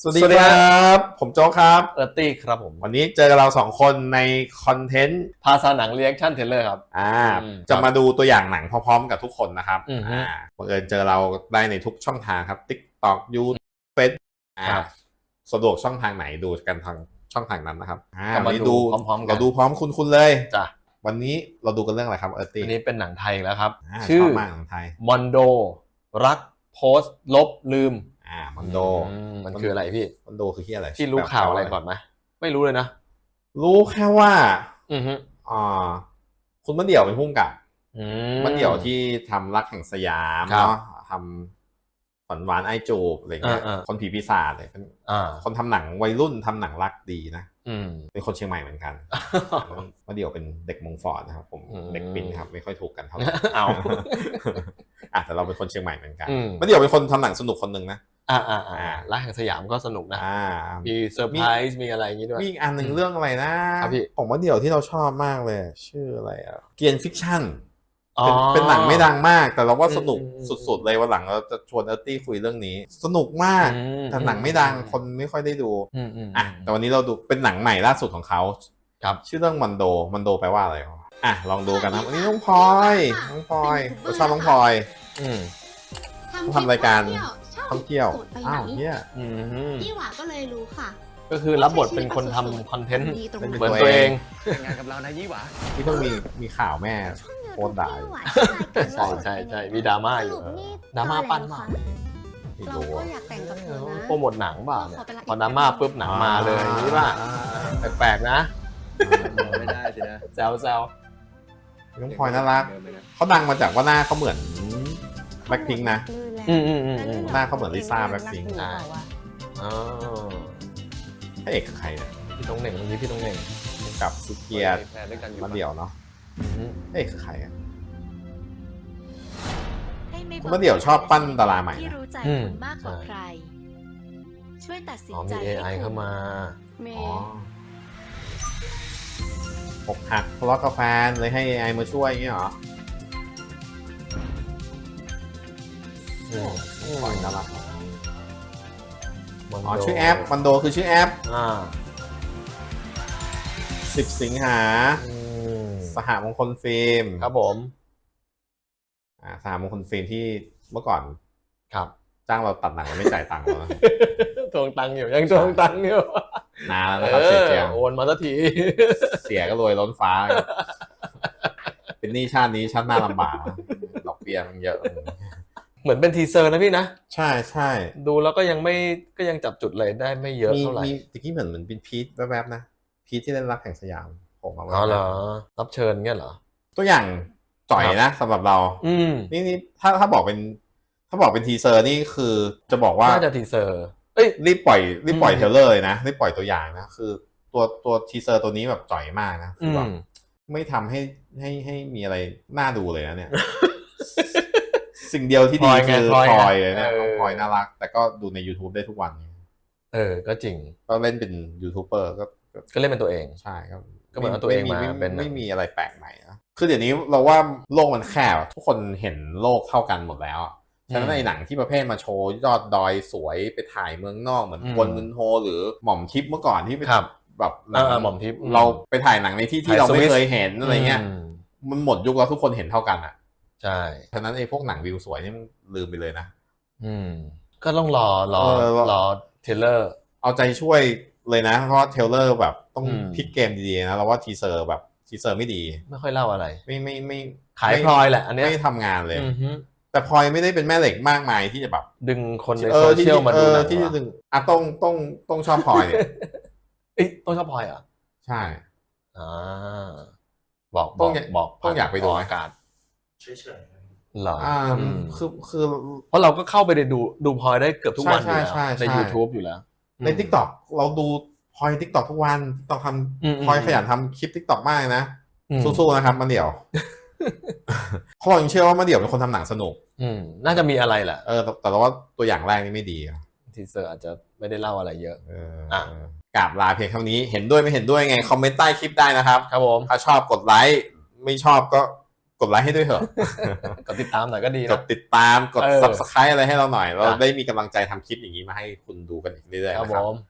สวัสดีครับ ผมโจ๊กครับ เออร์ตี้ครับผม วันนี้เจอกับเราสองคนในคอนเทนต์ภาษาหนังเรียกชั่นเทเลอร์ครับ อ่าอืมจะมาดูตัวอย่างหนังพร้อมๆกับทุกคนนะครับอือฮึอ่าบังเอิญเจอเราได้ในทุกช่องทางครับ TikTok YouTube Facebook อ่าครับสะดวกช่องทางไหนดูกันทางช่องทางนั้นนะครับอ่าก็มาวันนี้ดูพร้อมๆกัน เราดูพร้อมคุณคุณเลย จ้ะวันนี้เราดูกันเรื่องอะไรครับเออร์ตี้อันนี้เป็นหนังไทยอีกแล้วครับอ่าชื่ชออบมากหนังไทย มอนโด รัก โพสต์ ลบลืม อ่ามันโด อืมมันคืออะไรพี่มันโดคือที่อะไรพี่รู้ข่าวอะไรก่อนไหมไม่รู้เลยนะรู้แค่ว่าอือฮึอ่าคุณมะเดี่ยวเป็นผู้กำกับอืมันเดี่ยวที่ทำรักแห่งสยามครับเนาะทำฝันหวานไอจูบอะไรเงี้ยอ่าๆคนผีปีศาจเลยเป็นอ่าคนทำหนังวัยรุ่นทำหนังรักดีนะ อืม เป็นคนเชียงใหม่เหมือนกันมาเดี่ยวเป็นเด็กมงฟอร์ดนะครับ ผมอืม เด็กปินครับไม่ค่อยถูกกันเท่าไหร่เอา อะแต่เราเป็นคนเชียงใหม่เหมือนกันอืมมาเดี่ยวเป็นคนทำหนังสนุกคนหนึ่งนะ อ่าอ่าอ่าอ่ารักแห่งสยามก็สนุกนะอ่ามีเซอร์ไพรส์มีอะไรอย่างงี้ด้วยมีอีกอันหนึ่งเรื่องอะไรนะครับพี่ของมาเดี่ยวที่เราชอบมากเลย ชื่ออะไรอะเกียนฟิกชั่นอ๋อเป็นเป็นหนังไม่ดังมาก แต่เราว่าสนุกอืมอืมสุดๆเลยวันหลังเราจะชวนเอร์ตี้คุยเรื่องนี้ สนุกมากอืมแต่หนังไม่ดังคนไม่ค่อยได้ดูอืมอืมอะแต่วันนี้เราดูเป็นหนังใหม่ล่าสุดของเขาครับชื่อเรื่องมันโดมันโดแปลว่าอะไรวะอะลองดูกันนะครับอันนี้น้องพลอยน้องพลอยเราชอบน้องพลอยอืมทำรายการชอบ ท่องเที่ยว สูตรไปไหนอ้าวเนี่ยอืมพี่หวาก็เลยรู้ค่ะ ก็คือรับบทเป็นคนทำคอนเทนต์ดีตรงเป็นไหนเหมือนตัวเอง แต่งงานกับเรานะยี่หวาที่ต้องมีมีข่าวแม่โคตรด่าอยู่ใช่ใช่ใช่มีดราม่าอยู่สรุปนี่ดราม่าปั้นมากไม่เรารู้ก็อะอยากแต่งกับเธอนะ โปรโมทหนังเปล่าเนี่ยขอไปละพอดราม่าปุ๊บหนังมาเลยอย่างนี้ป่ะอ่าแปลกๆนะไม่ได้สินะแซวแซวน้องพลอยน่ารัก เดิมเลยนะเขาดังมาจากว่าหน้าเขาเหมือนแบ็คพิงนะอื มอืมอืมอืมหน้าเขาเหมือนลิซ่าแบล็คพิงค์ใช่อ๋อพระเอกคือใครเนี่ยพี่ต้องเหน่งวันนี้พี่ต้องเหน่งกับสุเกียรติมีแฟนด้วยกันอยู่มาเดี่ยวเนาะอืมพระเอกคือใครอะ ให้ไม่คุณมะเดี่ยวชอบปั้นดาราใหม่นะที่รู้ใจคุณมากกว่าใคร ช่วยตัดสินอ๋อใจมี AI เข้ามา เมอ๋อย์อกหักทะเลาะกับแฟนเลยให้ AI มาช่วยอย่างเงี้ยเหรอ ปล่อยน่ารักมันอ๋อชื่อแอปมันโดคือชื่อแอปอ่า10สิงหาอืมสหมงคลฟิล์มครับผม อ่าสหมงคลฟิล์มที่เมื่อก่อน ครับ จ้างเราตัดหนังเราไม่จ่ายตังค์เรานะทวงตังค์อยู่ยังทวงตังค์อยู่นานแล้วนะครับเสียเจียงโอนมาสักที เสียก็รวยล้นฟ้า เป็นหนี้ชาตินี้ชาติหน้าลำบากนะดอกเบี้ยมันเยอะ เหมือนเป็นทีเซอร์นะพี่นะ ใช่ใช่ดูแล้วก็ยังไม่ก็ยังจับจุดเลยได้ไม่เยอะมีเท่าไหร่มีตะกี้เหมือนเหมือนเป็นพีทแวบๆนะ พีทที่เล่นรักแห่งสยามผมมาอ๋อเหรอรับเชิญเงี้ยเหรอ ตัวอย่างจ่อยนะสำหรับเรา อืมนี่นี่ถ้าถ้าบอกเป็น ถ้าบอกเป็นทีเซอร์นี่คือจะบอกว่าน่าจะทีเซอร์เอ้ยรีบปล่อยรีบปล่อยอืมเทรลเลอร์เลยนะรีบปล่อยตัวอย่างนะคือ ตัวตัวทีเซอร์ตัวนี้แบบจ่อยมากนะคืออืแบมบไม่ทำให้ให้ให้มีอะไรน่าดูเลยนะเนี่ย สิ่งเดียวที่ดีพลอยไงคือพลอยพไงลอยเลยนะเออ น้องพลอยน่ารัก แต่ก็ดูใน YouTube ได้ทุกวัน เออ ก็จริง ก็เล่นเป็นยูทูบเบอร์ก็ก็ก็เล่นเป็นตัวเอง ใช่ครับก็เหมือนเอาตัวเองมาไเป็นไม่มีอะไรแปลกใหม่นะคือเดี๋ยวนี้เราว่าโลกมันแคบอะทุกคนเห็นโลกเท่ากันหมดแล้วอะฉะนั้นในหนังที่ประเภทมาโชว์ยอดดอยสวยไปถ่ายเมืองนอกเหมือนอืมกวนมึนโฮหรือหม่อมทิพย์เมื่อก่อนที่ไปครับแบบหนังเออหม่อมทิพย์เราไปถ่ายหนังในที่ที่ถ่ายเราไม่สวิสเคยเห็นอะไรเงี้ยมมันหมดยุคแล้วทุกคนเห็นเท่ากันอะ ใช่ฉะนั้นไอ้พวกหนังวิวสวยนี่มันลืมไปเลยนะ อืม ก็ต้องรอรอเออรอเทรลเลอร์ เอาใจช่วยเลยนะ เพราะว่าเทรลเลอร์แบบต้องอืม พลิกเกมดีๆนะเราว่าทีเซอร์แบบทีเซอร์ไม่ดี ไม่ค่อยเล่าอะไร ไม่ไม่ไม่ขายไม่พลอยแหละ อันเนี้ยไม่ทำงานเลย อือฮึแต่พลอยไม่ได้เป็นแม่เหล็กมากมายที่จะแบบดึงคนในเอโซอเชียลมาเอดูอหนังที่จะว่ะดึงอะต้องต้องต้องชอบพลอยเนี่ย เอ้ยต้องชอบพลอยเหรอะใช่ อ่าบอกบต้ออกงอยากบอกต้องอยากไปดูผ่นอากาศ เฉยเหรออ่าอืมคือคือ เพราะเราก็เข้าไปในดูดูพลอยได้เกือบทุกวันอใช่ยู่แล้วใช่ใช่ ใน YouTube อยู่แล้ว ในทิกตอกเราดูพลอยทิกตอกทุกวันต้องทอืมำพลอยขยันทำคลิปทิกตอกมากเลยนะ อืมสู้ๆนะครับมาเดี่ยว เพราะเรายังเชื่อว่ามาเดี่ยวเป็นคนทำหนังสนุกอืมน่าจะมีอะไรแหละเออแต่แต่เราว่าตัวอย่างแรกนี่ไม่ดีอะทีเซอร์อาจจะไม่ได้เล่าอะไรเยอะ เอออะกราบลาเพียงเท่านี้เห็นด้วยไม่เห็นด้วยไง คอมเมนต์ใต้คลิปได้นะครับ ครับผม ถ้าชอบกดไลค์ ไม่ชอบก็ กดไลค์ให้ด้วยเถอะกดติดตามหน่อยก็ดีกนะดติดตามกด เออ subscribe อะไรให้เราหน่อย เราจ้ะได้มีกำลังใจทำคลิปอย่างนี้มาให้คุณดูกันอีกเรื่อยๆครับนะผครับ ม